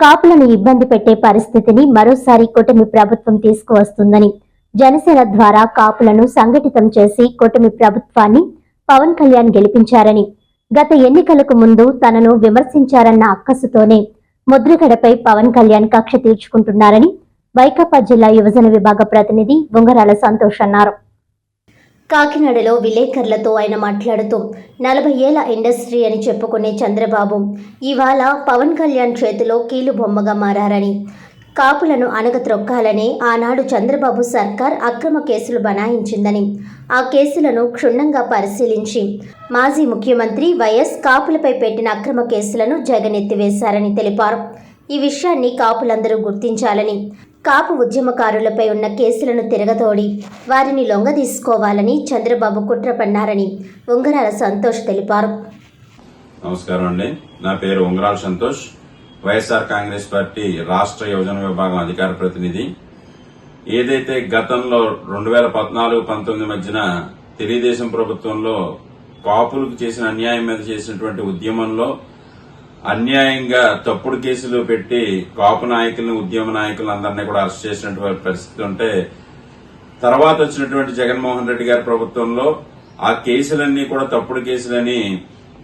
కాపులను ఇబ్బంది పెట్టే పరిస్థితిని మరోసారి కూటమి ప్రభుత్వం తీసుకువస్తుందని జనసేన ద్వారా కాపులను సంఘటితం చేసి కూటమి ప్రభుత్వాన్ని పవన్ కళ్యాణ్ గెలిపించారని గత ఎన్నికలకు ముందు తనను విమర్శించారన్న అక్కసుతోనే ముద్రగడపై పవన్ కళ్యాణ్ కక్ష తీర్చుకుంటున్నారని వైకాపా జిల్లా యువజన విభాగ ప్రతినిధి ఉంగరాల సంతోష్ అన్నారు. కాకినాడలో విలేకరులతో ఆయన మాట్లాడుతూ నలభై ఏళ్ళ ఇండస్ట్రీ అని చెప్పుకునే చంద్రబాబు ఇవాళ పవన్ కళ్యాణ్ చేతిలో కీలు బొమ్మగా మారారని. కాపులను అణగత్రొక్కాలనే ఆనాడు చంద్రబాబు సర్కార్ అక్రమ కేసులు బనాయించిందని. ఆ కేసులను క్షుణ్ణంగా పరిశీలించి మాజీ ముఖ్యమంత్రి వైఎస్ కాపులపై పెట్టిన అక్రమ కేసులను జగన్ ఎత్తివేశారని తెలిపారు. ఈ విషయాన్ని కాపులందరూ గుర్తించాలని కాపు ఉద్యమకారులపై ఉన్న కేసులను తిరగతోడి వారిని లొంగదీసుకోవాలని చంద్రబాబు కుట్ర పన్నారని ఉంగరాల సంతోష్ తెలిపారు. నమస్కారం అండి. నా పేరు ఉంగరాల సంతోష్. వైఎస్ఆర్ కాంగ్రెస్ పార్టీ రాష్ట్ర యువజన విభాగం అధికార ప్రతినిధి. ఏదైతే గతంలో రెండు వేల పద్నాలుగు పంతొమ్మిది మధ్యన తెలుగుదేశం ప్రభుత్వంలో కాపులకు చేసిన అన్యాయం మీద చేసినటువంటి ఉద్యమంలో అన్యాయంగా తప్పుడు కేసులు పెట్టి కాపు నాయకులను ఉద్యమ నాయకులందరినీ కూడా అరెస్ట్ చేసినటువంటి పరిస్థితి ఉంటే తర్వాత వచ్చినటువంటి జగన్మోహన్ రెడ్డి గారి ప్రభుత్వంలో ఆ కేసులన్నీ కూడా తప్పుడు కేసులని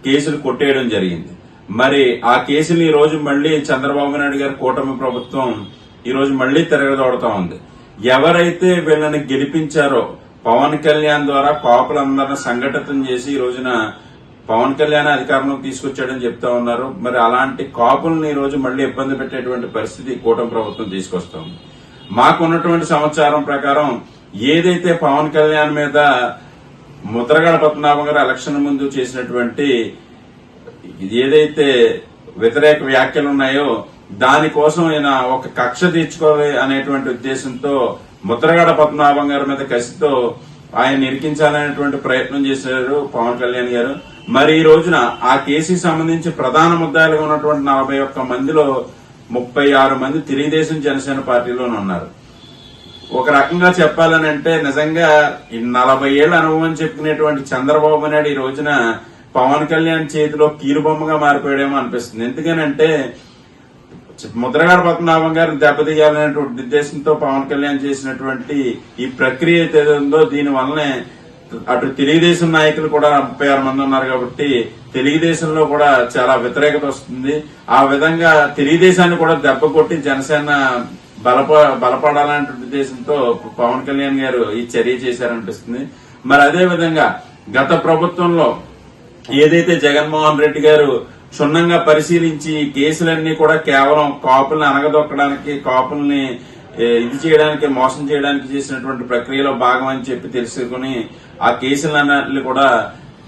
కేసులు కొట్టేయడం జరిగింది. మరి ఆ కేసులు ఈ రోజు మళ్ళీ చంద్రబాబు నాయుడు గారి కూటమి ప్రభుత్వం ఈ రోజు మళ్ళీ తిరగదోడతా ఉంది. ఎవరైతే వీళ్ళని గెలిపించారో పవన్ కళ్యాణ్ ద్వారా కాపులందరిని సంఘటితం చేసి ఈ రోజున పవన్ కళ్యాణ్ అధికారంలోకి తీసుకొచ్చాడని చెప్తా ఉన్నారు. మరి అలాంటి కాపులను రోజు మళ్ళీ ఇబ్బంది పెట్టేటువంటి పరిస్థితి కూటమి ప్రభుత్వం తీసుకొస్తాం మాకున్నటువంటి సమాచారం ప్రకారం ఏదైతే పవన్ కళ్యాణ్ మీద ముద్రగడ పద్మనాభం గారు ఎలక్షన్ ముందు చేసినటువంటి ఏదైతే వ్యతిరేక వ్యాఖ్యలు ఉన్నాయో దానికోసం ఆయన ఒక కక్ష తీర్చుకోవాలి అనేటువంటి ఉద్దేశంతో ముద్రగడ పద్మనాభం గారి మీద కసితో ఆయన ఇరికించాలనేటువంటి ప్రయత్నం చేశారు పవన్ కళ్యాణ్ గారు. మరి ఈ రోజున ఆ కేసుకి సంబంధించి ప్రధాన ముద్దాయిలుగా ఉన్నటువంటి నలభై ఒక్క మందిలో ముప్పై ఆరు మంది తెలుగుదేశం జనసేన పార్టీలోనే ఉన్నారు. ఒక రకంగా చెప్పాలని అంటే నిజంగా ఈ నలభై ఏళ్ళ అనుభవం చెప్పుకునేటువంటి చంద్రబాబు నాయుడు ఈ రోజున పవన్ కళ్యాణ్ చేతిలో కీలుబొమ్మగా మారిపోయాడేమో అనిపిస్తుంది. ఎందుకనంటే ముద్రగాడ పద్మనాభం గారిని దెబ్బతీయాలనేటువంటి ఉద్దేశంతో పవన్ కళ్యాణ్ చేసినటువంటి ఈ ప్రక్రియ ఏదైతే ఉందో దీని వల్లనే అటు తెలుగుదేశం నాయకులు కూడా ముప్పై ఆరు మంది ఉన్నారు కాబట్టి తెలుగుదేశంలో కూడా చాలా వ్యతిరేకత వస్తుంది. ఆ విధంగా తెలుగుదేశాన్ని కూడా దెబ్బ కొట్టి జనసేన బలప బలపడాలనే ఉద్దేశంతో పవన్ కళ్యాణ్ గారు ఈ చర్య చేశారనిపిస్తుంది. మరి అదే విధంగా గత ప్రభుత్వంలో ఏదైతే జగన్మోహన్ రెడ్డి గారు క్షుణ్ణంగా పరిశీలించి కేసులన్నీ కూడా కేవలం కాపుల్ని అనగదొక్కడానికి కాపుల్ని ఇది చేయడానికి మోసం చేయడానికి చేసినటువంటి ప్రక్రియలో భాగం అని చెప్పి తెలుసుకుని ఆ కేసులన్నింటినీ కూడా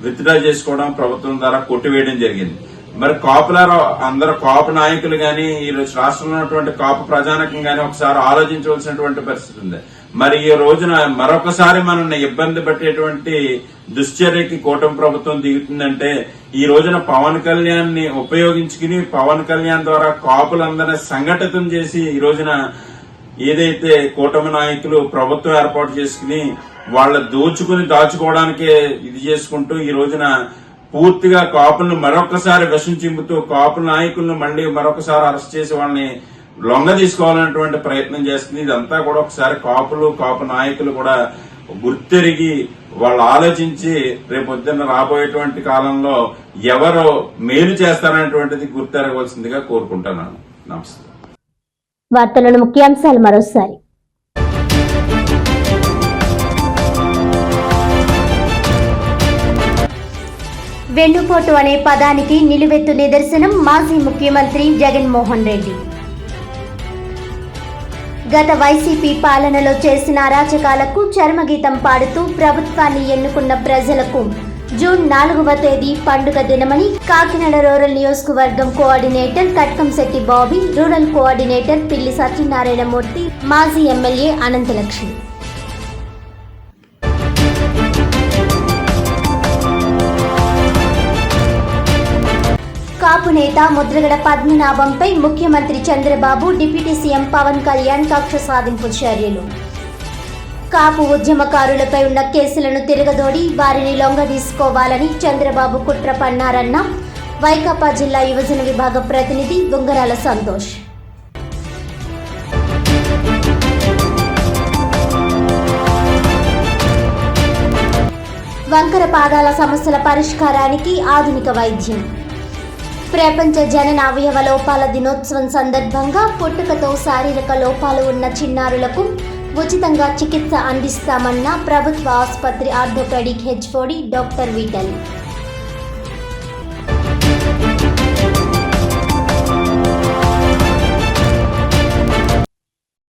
విత్డ్రా చేసుకోవడం ప్రభుత్వం ద్వారా కొట్టివేయడం జరిగింది. మరి కాపులర్ అందరు కాపు నాయకులు గాని ఈ రాష్ట్రంలో ఉన్నటువంటి కాపు ప్రజానకం గాని ఒకసారి ఆలోచించవలసినటువంటి పరిస్థితి ఉంది. మరి ఈ రోజున మరొకసారి మనల్ని ఇబ్బంది పెట్టేటువంటి దుశ్చర్యకి కూటమి ప్రభుత్వం దిగుతుందంటే ఈ రోజున పవన్ కళ్యాణ్ని ఉపయోగించుకుని పవన్ కళ్యాణ్ ద్వారా కాపులందరినీ సంఘటితం చేసి ఈ రోజున ఏదైతే కూటమి నాయకులు ప్రభుత్వం ఏర్పాటు చేసుకుని వాళ్ళ దోచుకుని దాచుకోవడానికే ఇది చేసుకుంటూ ఈ రోజున పూర్తిగా కాపులను మరొకసారి విషం చింపుతూ కాపు నాయకులను మళ్ళీ మరొకసారి అరెస్ట్ చేసి వాళ్ళని లొంగ తీసుకోవాలనేటువంటి ప్రయత్నం చేస్తుంది. ఇదంతా కూడా ఒకసారి కాపులు కాపు నాయకులు కూడా గుర్తెరిగి వాళ్ళు ఆలోచించి రేపొద్దున్న రాబోయేటువంటి కాలంలో ఎవరు మేలు చేస్తారనేటువంటిది గుర్తెరగవలసిందిగా కోరుకుంటున్నాను. నమస్తే. వార్తలను ముఖ్యాంశాలు మరోసారి. వెన్నుపోటు అనే పదానికి నిలువెత్తు నిదర్శనం మాజీ ముఖ్యమంత్రి జగన్మోహన్ రెడ్డి. గత వైసీపీ పాలనలో చేసిన అరాచకాలకు చర్మగీతం పాడుతూ ప్రభుత్వాన్ని ఎన్నుకున్న ప్రజలకు జూన్ నాలుగవ తేదీ పండుగ దినమని కాకినాడ రూరల్ నియోజకవర్గం coordinator Katkamsetti Bobby rural coordinator Pilli Satyanarayanamurthy మాజీ ఎమ్మెల్యే అనంతలక్ష్మి. కాపు నేత ముద్రగడ పద్మనాభంపై ముఖ్యమంత్రి చంద్రబాబు డిప్యూటీ సీఎం పవన్ కళ్యాణ్ కక్ష సాధింపు చర్యలు. కాపు ఉద్యమకారులపై ఉన్న కేసులను తిరగదోడి వారిని లొంగదీసుకోవాలని చంద్రబాబు కుట్ర పన్నారన్న వైకాపా జిల్లా యువజన విభాగ ప్రతినిధి గుంగరాల సంతోష్. వంకర పాదాల సమస్యల పరిష్కారానికి ఆధునిక వైద్యం. ప్రపంచ జనన అవయవ లోపాల దినోత్సవం సందర్భంగా పుట్టుకతో శారీరక లోపాలు ఉన్న చిన్నారులకు ఉచితంగా చికిత్స అందిస్తామన్న ప్రభుత్వ ఆసుపత్రి ఆర్థోపెడిక్ హెచ్ఓడి డాక్టర్ విఠల్.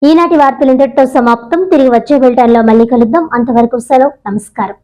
ఈనాటి వార్తలు ఇంతటితో సమాప్తం. తిరిగి వచ్చే బులెటిన్లో మళ్ళీ కలుద్దాం. అంతవరకు సెలవు. నమస్కారం.